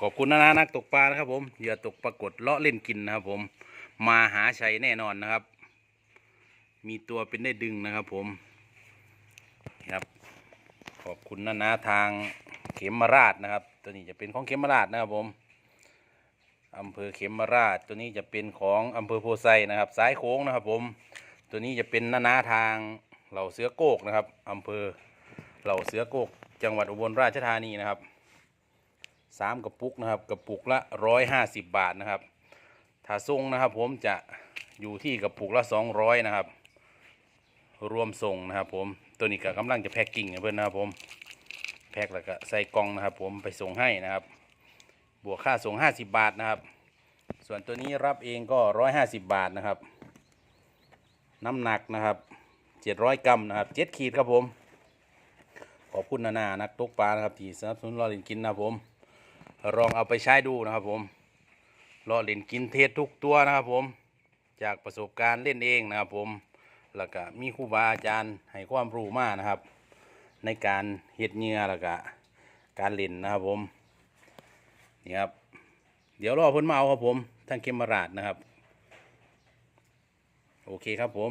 ขอบคุณนะนะนักตกปลานะครับผมเหยื่อตกปรากฏเลาะเล่นกินนะครับ ผมมาหาชัยแน่นอนนะครับ มีตัวเป็นได้ดึงนะครับ ผมครับ ขอบคุณนะนะทางเขมราชนะครับ ตัวนี้จะเป็นของเขมราชนะครับผมอำเภอเขมราช ตัวนี้จะเป็นของอำเภอโพไซนะครับสายโค้งนะครับ ผม ตัวนี้จะเป็นนานาทางเหล่าเสือโกกนะครับอำเภอเหล่าเสือโกก จังหวัดอุบลราชธานีนะครับ สามกระปุกนะครับกระปุกละร้อยห้าสิบบาทนะครับถ้าส่งนะครับผมจะอยู่ที่กระปุกละสองร้อยนะครับ รวมส่งนะครับผมตัวนี้ก็กำลังจะแพ็กกิ้งเพื่อนนะครับผมแพ็กแล้วก็ใส่กล่องนะครับ ผมไปส่งให้นะครับ บวกค่าส่งห้าสิบบาทนะครับ ส่วนตัวนี้รับเองก็ร้อยห้าสิบบาทนะครับ น้ำหนักนะครับเจ็ดร้อยกรัมนะครับเจ็ดขีดครับผมขอบคุณนานานักตกปลานะครับที่สนับสนุนรอเล่นกินนะครับผม ลองเอาไปใช้ดูนะครับผมรอเล่นกินเทสทุกตัวนะครับผมจากประสบการณ์เล่นเองนะครับผมแล้วก็มีครูบาอาจารย์ให้ความรู้มากนะครับ ในการเฮ็ดเหงื่อแล้วก็การเล่นนะครับผมนี่ครับเดี๋ยวรอพิ่นมาเอาครับผมทางเคมราดนะครับ โอเคครับผม